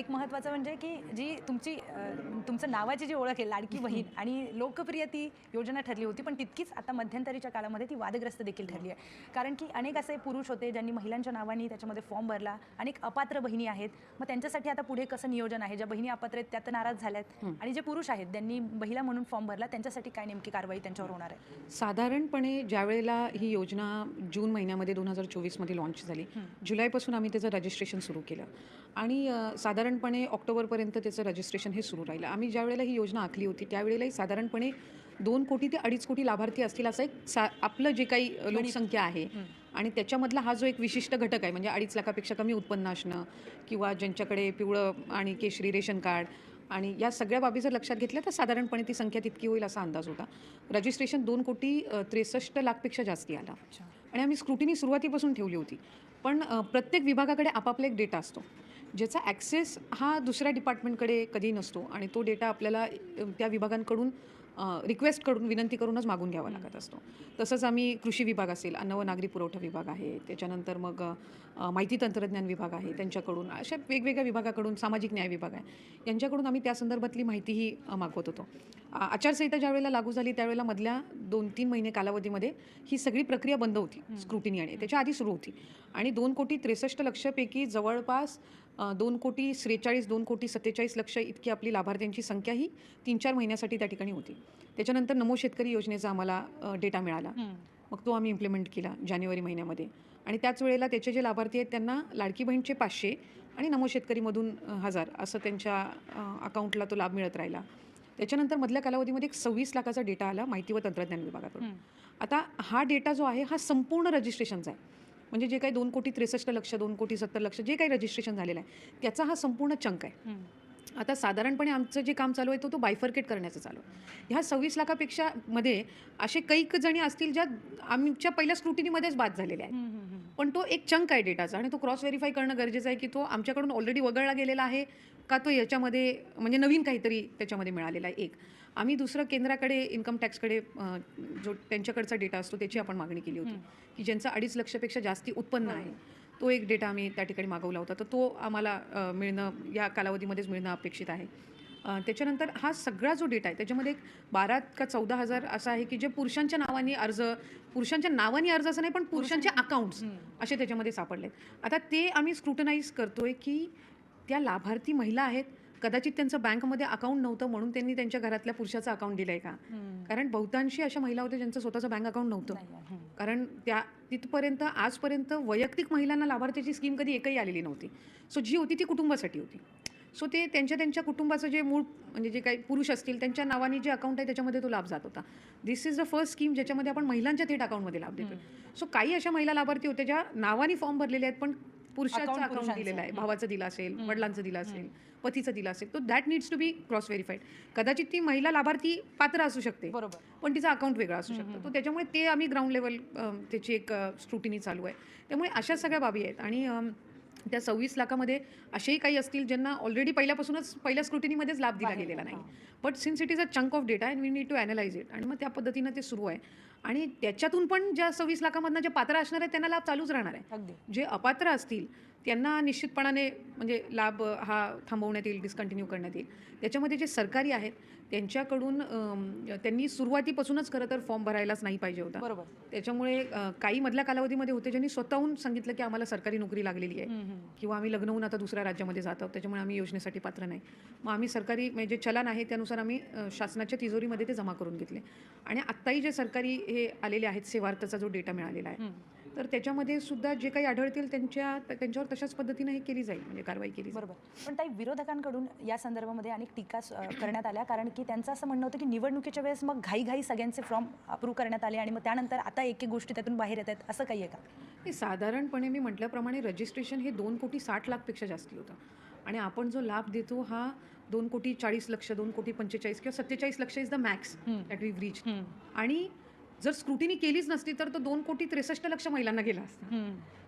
एक महत्त्वाचं म्हणजे की जी तुमची तुमचं नावाची जी ओळख आहे लाडकी बहीण आणि लोकप्रिय ती योजना ठरली होती पण तितकीच आता मध्यंतरीच्या काळामध्ये ती वादग्रस्त देखील ठरली आहे. कारण की अनेक असे पुरुष होते ज्यांनी महिलांच्या नावाने त्याच्यामध्ये फॉर्म भरला अनेक अपात्र बहिणी आहेत. मग त्यांच्यासाठी आता पुढे कसं नियोजन आहे? ज्या बहिणी अपात्र आहेत त्या तर नाराज झाल्यात. आणि जे पुरुष आहेत ज्यांनी महिला म्हणून फॉर्म भरला त्यांच्यासाठी काय नेमकी कारवाई त्यांच्यावर होणार आहे? साधारणपणे ज्या वेळेला ही योजना जून महिन्यामध्ये दोन हजार चोवीसमध्ये लॉन्च झाली जुलैपासून आम्ही त्याचं रजिस्ट्रेशन सुरू केलं. आणि अ, साधारणपणे ऑक्टोबरपर्यंत त्याचं रजिस्ट्रेशन हे सुरू राहिलं. आम्ही ज्या वेळेला ही योजना आखली होती त्यावेळेलाही साधारणपणे दोन कोटी ते अडीच कोटी लाभार्थी असतील असं एक सा आपलं जे काही लोकसंख्या आहे आणि त्याच्यामधला हा जो एक विशिष्ट घटक आहे म्हणजे अडीच लाखापेक्षा कमी उत्पन्न असणं किंवा ज्यांच्याकडे पिवळं आणि केशरी रेशन कार्ड आणि या सगळ्या बाबी जर लक्षात घेतल्या तर साधारणपणे ती संख्या तितकी होईल असा अंदाज होता. रजिस्ट्रेशन दोन कोटी त्रेसष्ट लाखपेक्षा जास्ती आला. आणि आम्ही स्क्रुटिनी सुरुवातीपासून ठेवली होती. पण प्रत्येक विभागाकडे आपापला एक डेटा असतो. ज्याचा ॲक्सेस हा दुसऱ्या डिपार्टमेंटकडे कधी नसतो आणि तो डेटा आपल्याला त्या विभागांकडून रिक्वेस्ट करून विनंती करूनच मागून घ्यावा लागत असतो. तसंच आम्ही कृषी विभाग असेल अन्न व नागरी पुरवठा विभाग आहे त्याच्यानंतर मग माहिती तंत्रज्ञान विभाग आहे त्यांच्याकडून अशा वेगवेगळ्या विभागाकडून सामाजिक न्याय विभाग आहे यांच्याकडून आम्ही त्या संदर्भातली माहितीही मागवत होतो. आचारसंहिता ज्यावेळेला लागू झाली त्यावेळेला मधल्या दोन तीन महिने कालावधीमध्ये ही सगळी प्रक्रिया बंद होती स्क्रुटिनी आणि त्याच्या आधी सुरू होती. आणि दोन कोटी त्रेसष्ट लक्षपैकी जवळपास दोन कोटी त्रेचाळीस दोन कोटी सत्तेचाळीस लक्ष इतकी आपली लाभार्थ्यांची संख्या ही तीन चार महिन्यासाठी त्या ठिकाणी होती. त्याच्यानंतर नमो शेतकरी योजनेचा आम्हाला डेटा मिळाला. मग तो आम्ही इम्प्लिमेंट केला जानेवारी महिन्यामध्ये. आणि त्याच वेळेला त्याचे जे लाभार्थी आहेत त्यांना लाडकी बहीणचे पाचशे आणि नमो शेतकरीमधून हजार असं त्यांच्या अकाउंटला तो लाभ मिळत राहिला. त्याच्यानंतर मधल्या कालावधीमध्ये एक सव्वीस लाखाचा डेटा आला माहिती व तंत्रज्ञान विभागाकडून. आता हा डेटा जो आहे हा संपूर्ण रजिस्ट्रेशनचा आहे. म्हणजे जे काही दोन कोटी त्रेसष्ट लक्ष दोन कोटी सत्तर लक्ष जे काही रजिस्ट्रेशन झालेलं आहे त्याचा हा संपूर्ण चंक आहे. आता साधारणपणे आमचं जे काम चालू आहे तो तो बायफर्केट करण्याचं चालू आहे. ह्या सव्वीस लाखापेक्षा मध्ये असे कैक जणी असतील ज्या आमच्या पहिल्या स्क्रुटिनीमध्येच बाद झालेल्या आहेत. पण तो एक चंक आहे डेटाचा आणि तो क्रॉस व्हेरीफाय करणं गरजेचं आहे की तो आमच्याकडून ऑलरेडी वगळला गेलेला आहे का तो याच्यामध्ये म्हणजे नवीन काहीतरी त्याच्यामध्ये मिळालेला आहे एक. आम्ही दुसरं केंद्राकडे इन्कम टॅक्सकडे जो त्यांच्याकडचा डेटा असतो त्याची आपण मागणी केली होती. की ज्यांचं अडीच लक्षपेक्षा जास्ती उत्पन्न आहे तो एक डेटा आम्ही त्या ठिकाणी मागवला होता. तर तो आम्हाला मिळणं या कालावधीमध्येच मिळणं अपेक्षित आहे. त्याच्यानंतर हा सगळा जो डेटा आहे त्याच्यामध्ये एक बारा का चौदा हजार असा आहे की जे पुरुषांच्या नावाने अर्ज पुरुषांच्या नावाने अर्ज असं नाही पण पुरुषांचे अकाउंट्स असे त्याच्यामध्ये सापडलेत. आता ते आम्ही स्क्रुटनाईज करतोय की त्या लाभार्थी महिला आहेत कदाचित त्यांचं बँकमध्ये अकाउंट नव्हतं म्हणून त्यांनी त्यांच्या घरातल्या पुरुषाचं अकाउंट दिलंय का? कारण बहुतांशी अशा महिला होत्या ज्यांचं स्वतःचं बँक अकाउंट नव्हतं. कारण त्या तिथपर्यंत आजपर्यंत वैयक्तिक महिलांना लाभार्थ्याची स्कीम कधी एकही आलेली नव्हती. सो जी होती ती कुटुंबासाठी होती. सो ते त्यांच्या त्यांच्या कुटुंबाचं जे मूळ म्हणजे जे काही पुरुष असतील त्यांच्या नावाने जे अकाउंट आहे त्याच्यामध्ये तो लाभ जात होता. This is the first scheme ज्याच्यामध्ये आपण महिलांच्या थेट अकाउंटमध्ये लाभ देतो सो काही अशा महिला लाभार्थी होत्या ज्या नावाने फॉर्म भरलेले आहेत पण पुरुषाचं अकाउंट. दिलेलं आहे. भावाचं दिलं असेल वडिलांचं दिलं असेल पतीचं दिलं असेल तो that needs to be cross verified कदाचित ती महिला लाभार्थी पात्र असू शकते बरोबर. पण तिचं अकाउंट वेगळं असू शकतं. तो त्याच्यामुळे ते आम्ही ग्राउंड लेवल त्याची एक स्क्रुटिनी चालू आहे. त्यामुळे अशा सगळ्या बाबी आहेत. आणि त्या सव्वीस लाखामध्ये असेही काही असतील ज्यांना ऑलरेडी पहिल्यापासूनच पहिल्या स्क्रुटिनीमध्येच लाभ दिला गेलेला नाही. But since it is a chunk of data and we need to analyse it आणि मग त्या पद्धतीनं ते सुरू आहे. आणि त्याच्यातून पण ज्या सव्वीस लाखामधनं जे पात्र असणार आहेत त्यांना लाभ चालूच राहणार आहे. जे अपात्र असतील त्यांना निश्चितपणाने म्हणजे लाभ हा थांबवण्यात येईल डिस्कंटिन्यू करण्यात येईल. त्याच्यामध्ये जे सरकारी आहेत त्यांच्याकडून त्यांनी सुरुवातीपासूनच खरं तर फॉर्म भरायलाच नाही पाहिजे होता. बरोबर. त्याच्यामुळे काही मधल्या कालावधीमध्ये होते ज्यांनी स्वतःहून सांगितलं की आम्हाला सरकारी नोकरी लागलेली आहे. किंवा आम्ही लग्न होऊन आता दुसऱ्या राज्यामध्ये जात आहोत त्याच्यामुळे आम्ही योजनेसाठी पात्र नाही. मग आम्ही सरकारी म्हणजे जे चलन आहे त्यानुसार आम्ही शासनाच्या तिजोरीमध्ये ते जमा करून घेतले. आणि आत्ताही जे सरकारी हे आलेले आहेत सेवार्थचा जो डेटा मिळालेला आहे तर त्याच्यामध्ये सुद्धा जे काही आढळतील त्यांच्या त्यांच्यावर तशाच पद्धतीने हे केली जाईल म्हणजे कारवाई केली बरोबर. पण ताई विरोधकांकडून या संदर्भामध्ये अनेक टीका करण्यात आल्या. कारण की त्यांचं असं म्हणणं होतं की निवडणुकीच्या वेळेस मग घाई घाई सगळ्यांचे फॉर्म अप्रूव्ह करण्यात आले आणि मग त्यानंतर आता एक एक गोष्टी त्यातून बाहेर येत आहेत. असं काही आहे का? साधारणपणे मी म्हटल्याप्रमाणे रजिस्ट्रेशन हे दोन कोटी साठ लाखपेक्षा जास्ती होतं. आणि आपण जो लाभ देतो हा दोन कोटी चाळीस लक्ष दोन कोटी पंचेचाळीस किंवा सत्तेचाळीस लक्ष is the max that we reach आणि जर स्क्रुटिनी केलीच नसती तर तो दोन कोटी त्रेसष्ट लक्ष महिलांना गेला असता.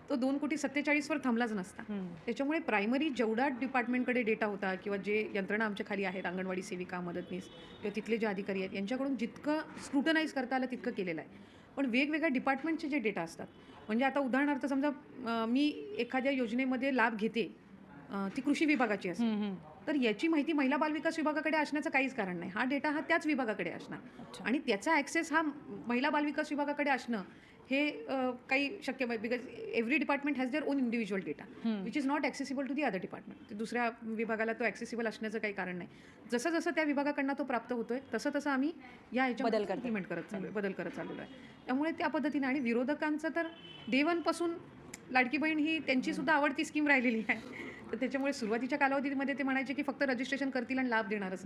तो दोन कोटी सत्तेचाळीसवर थांबलाच नसता. त्याच्यामुळे प्रायमरी जेवढा डिपार्टमेंटकडे डेटा होता किंवा जे यंत्रणा आमच्या खाली आहेत अंगणवाडी सेविका मदतनीस किंवा तिथले जे अधिकारी आहेत यांच्याकडून जितकं स्क्रुटनाईज करता आलं तितकं केलेलं आहे. पण वेगवेगळ्या डिपार्टमेंटचे जे डेटा असतात म्हणजे आता उदाहरणार्थ समजा मी एखाद्या योजनेमध्ये लाभ घेते ती कृषी विभागाची हम्म. तर याची माहिती महिला बालविकास विभागाकडे असण्याचं काहीच कारण नाही. हा डेटा हा त्याच विभागाकडे असणार. आणि त्याचा ॲक्सेस हा महिला बालविकास विभागाकडे असणं हे काही शक्य नाही. Because every department has their own individual data. Which is not accessible to the other department दुसऱ्या विभागाला तो ॲक्सेसिबल असण्याचं काही कारण नाही. जसं जसं त्या विभागाकडनं तो प्राप्त होतोय तसं तसं आम्ही या बदल. इम्प्लिमेंट करत चालू आहे बदल करत चाललो आहे. त्यामुळे त्या पद्धतीने आणि विरोधकांचं तर डे पासून लाडकी बहीण ही त्यांची सुद्धा आवडती स्कीम राहिलेली आहे. त्याच्यामुळे सुरुवातीच्या कालावधीमध्ये ते म्हणायचे की फक्त रजिस्ट्रेशन करतील आणि लाभ देणारच.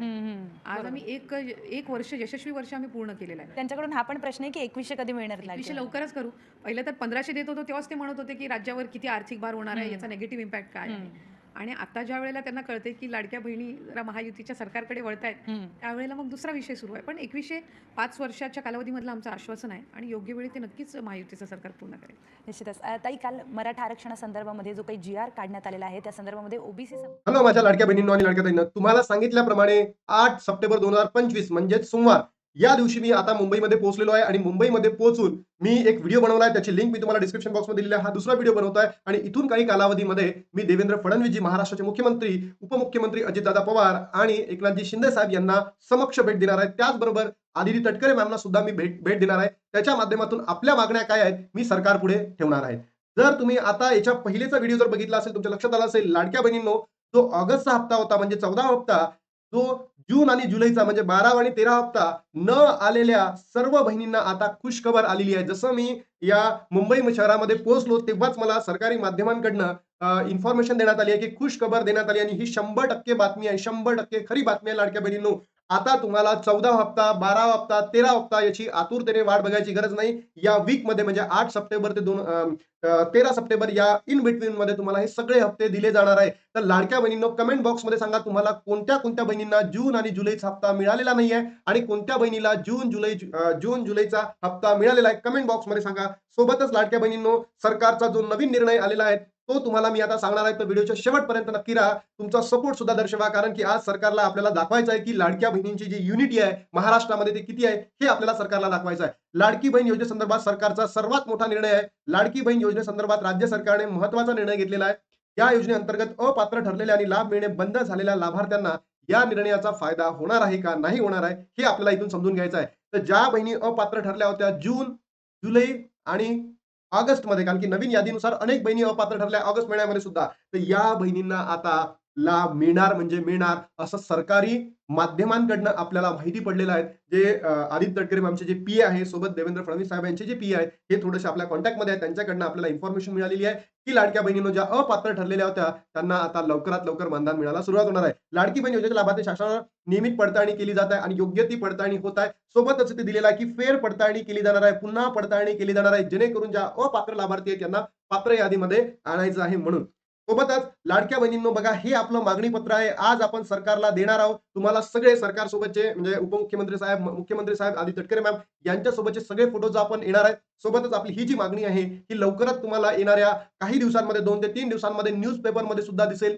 आज आम्ही एक एक वर्ष यशस्वी वर्ष आम्ही पूर्ण केलेलं आहे. त्यांच्याकडून हा पण प्रश्न आहे की एकवीसशे कधी मिळणार बहीण? लवकरच करू. पहिलं तर पंधराशे देत होतो तेव्हाच ते म्हणत होते की राज्यावर किती आर्थिक भार होणार आहे याचा नेगेटिव्ह इम्पॅक्ट काय आहे. आणि आता ज्या वेळेला त्यांना कळते की लाडक्या बहिणी जरा महायुतीच्या सरकारकडे वळत आहेत. त्यावेळेला मग दुसरा विषय सुरू आहे. पण एकवीसशे पाच वर्षाच्या कालावधीमधलं आमचं आश्वासन आहे आणि योग्य वेळी ते नक्कीच महायुतीचं सरकार पूर्ण करेल. निश्चितच. ताई काल मराठा आरक्षणासंदर्भामध्ये जो काही जी आर काढण्यात आलेला आहे त्या संदर्भामध्ये ओबीसी हॅलो माझ्या लाडक्या बहिणींनो आणि लाडक्या ताईंनो तुम्हाला सांगितल्याप्रमाणे आठ सप्टेंबर दोन हजार पंचवीस म्हणजेच सोमवार या दिवशी मी आता मुंबईमध्ये पोहोचलेलो आहे आणि मुंबईमध्ये पोहोचून मी एक व्हिडिओ बनवला आहे त्याची लिंक मी तुम्हाला डिस्क्रिप्शन बॉक्समध्ये दिलेली आहे. हा दुसरा व्हिडिओ बनवतो आहे आणि इथून काही कालावधीमध्ये मी देवेंद्र फडणवीसजी महाराष्ट्राचे मुख्यमंत्री उपमुख्यमंत्री अजितदादा पवार आणि एकनाथजी शिंदे साहेब यांना समक्ष भेट देणार आहे. त्याचबरोबर आदिती तटकरे मॅमना सुद्धा मी भेट भेट देणार आहे. त्याच्या माध्यमातून आपल्या मागण्या काय आहेत मी सरकार पुढे ठेवणार आहे. जर तुम्ही आता याच्या पहिलेचा व्हिडिओ जर बघितला असेल तुमच्या लक्षात आला असेल लाडक्या बहिणींनो जो ऑगस्टचा हप्ता होता म्हणजे चौदा हप्ता जो जून आणि जुलैचा म्हणजे बारा आणि तेरा हप्ता न आलेल्या सर्व बहिणींना आता खुशखबर आलेली आहे. जसं मी या मुंबई शहरामध्ये पोहोचलो तेव्हाच मला सरकारी माध्यमांकडनं इन्फॉर्मेशन देण्यात आली आहे की खुशखबर देण्यात आली आणि ही शंभर टक्के बातमी आहे. शंभर टक्के खरी बातमी आहे लाडक्या बहिणींनो. आता तुम्हाला चौदा हप्ता बारा हप्ता तेरा हप्ता याची आतुरतेने वाट बघायची गरज नाही. या वीकमध्ये म्हणजे आठ सप्टेंबर ते दोन तेरा सप्टेंबर या इन बिटवीन मध्ये तुम्हाला हे सगळे हप्ते दिले जाणार आहे. तर लाडक्या बहिणींनो कमेंट बॉक्समध्ये सांगा तुम्हाला कोणत्या कोणत्या बहिणींना जून आणि जुलैचा हप्ता मिळालेला नाही आहे आणि कोणत्या बहिणीला जून जुलै जून जुलैचा हप्ता मिळालेला आहे. कमेंट बॉक्समध्ये सांगा. सोबतच लाडक्या बहिणींनो सरकारचा जो नवीन निर्णय आलेला आहे तो तुम्हाला मी आता सांगणार आहे तर व्हिडिओच्या शेवटपर्यंत नक्की राहा. तुमचा सपोर्ट सुद्धा दर्शवा कारण की आज सरकारला आपल्याला दाखवायचं आहे की लाडक्या बहिणींची जी युनिटी आहे महाराष्ट्रामध्ये ते किती आहे हे आपल्याला सरकारला दाखवायचं आहे. लाडकी बहीण योजनेसंदर्भात सरकारचा सर्वात मोठा निर्णय आहे. लाडकी बहीण योजनेसंदर्भात राज्य सरकारने महत्त्वाचा निर्णय घेतलेला आहे. या योजनेअंतर्गत अपात्र ठरलेले आणि लाभ मिळणे बंद झालेल्या लाभार्थ्यांना या निर्णयाचा फायदा होणार आहे का नाही होणार आहे हे आपल्याला इथून समजून घ्यायचं आहे. तर ज्या बहिणी अपात्र ठरल्या होत्या जून जुलै आणि ऑगस्टमध्ये कारण की नवीन यादीनुसार अनेक बहिणी अपात्र ठरल्या ऑगस्ट महिन्यामध्ये सुद्धा. तर या बहिणींना आता लाभ मिळणार म्हणजे मिळणार असं सरकारी माध्यमांकडनं आपल्याला माहिती पडलेलं आहे. जे आदित्य तटकरे आमचे जे पी आहे सोबत देवेंद्र फडणवीस साहेब यांचे जे पी आहे हे थोडेसे आपल्या कॉन्टॅक्टमध्ये आहे त्यांच्याकडनं आपल्याला इन्फॉर्मेशन मिळालेली आहे. की लाडक्या बहिणीनं ज्या अपात्र ठरलेल्या होत्या त्यांना आता लवकरात लवकर मानधन मिळायला सुरुवात होणार आहे. लाडकी बहीण योजनेच्या लाभार्थी शासनानं नियमित पडताळणी केली जात आहे आणि योग्य ती पडताळणी होत आहे. सोबतच ते दिलेलं आहे की फेर पडताळणी केली जाणार आहे. पुन्हा पडताळणी केली जाणार आहे. जेणेकरून ज्या अपात्र लाभार्थी आहेत त्यांना पात्र यादीमध्ये आणायचं आहे म्हणून. सोबतच लाडक्या बहिणींनो बघा हे आपलं मागणी पत्र आहे. आज आपण सरकारला देणार आहोत. तुम्हाला सगळे सरकार सोबतचे म्हणजे उपमुख्यमंत्री साहेब मुख्यमंत्री साहेब आदित्य तटकरे मॅम यांच्यासोबतचे सगळे फोटोज आपण येणार आहेत. सोबतच आपली ही जी मागणी आहे ही लवकरच तुम्हाला येणाऱ्या काही दिवसांमध्ये दोन ते तीन दिवसांमध्ये न्यूज पेपरमध्ये सुद्धा दिसेल.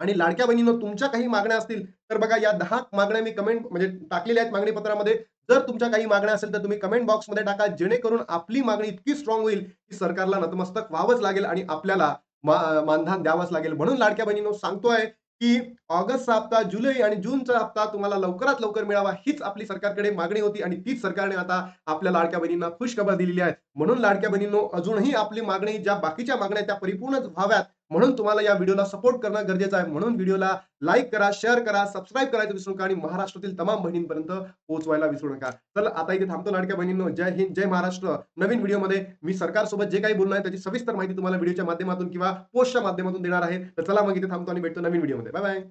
आणि लाडक्या बहिणींनो तुमच्या काही मागण्या असतील तर बघा या दहा मागण्या मी कमेंट म्हणजे टाकलेल्या आहेत मागणी पत्रामध्ये. जर तुमच्या काही मागण्या असेल तर तुम्ही कमेंट बॉक्समध्ये टाका. जेणेकरून आपली मागणी इतकी स्ट्रॉंग होईल की सरकारला नतमस्तक व्हावंच लागेल आणि आपल्याला मानधन द्यावंच लागेल. म्हणून लाडक्या बहिणीनो सांगतोय की ऑगस्टचा हप्ता जुलै आणि जूनचा हप्ता तुम्हाला लवकरात लवकर मिळावा हीच आपली सरकारकडे मागणी होती आणि तीच सरकारने आता आपल्या लाडक्या बहिणींना खुश खबर दिलेली आहे. म्हणून लाडक्या बहिणींनो अजूनही आपली मागणी ज्या बाकीच्या मागण्या त्या परिपूर्ण व्हाव्यात. म्हणून तुम्हाला या व्हिडिओला सपोर्ट करणं गरजेचं आहे. म्हणून व्हिडिओला लाईक करा शेअर करा सबस्क्राईब करायचं विसरू नका आणि महाराष्ट्रातील तमाम बहिणींपर्यंत पोहोचवायला विसरू नका. तर आता इथे थांबतो लाडक्या बहिणींनो. जय हिंद जय महाराष्ट्र. नवीन व्हिडिओमध्ये मी सरकारसोबत जे काही बोलणार आहे त्याची सविस्तर माहिती तुम्हाला व्हिडिओच्या माध्यमातून किंवा पोस्टच्या माध्यमातून देणार आहे. तर चला मग इथे थांबतो आणि भेटतो नवीन व्हिडिओमध्ये. Bye bye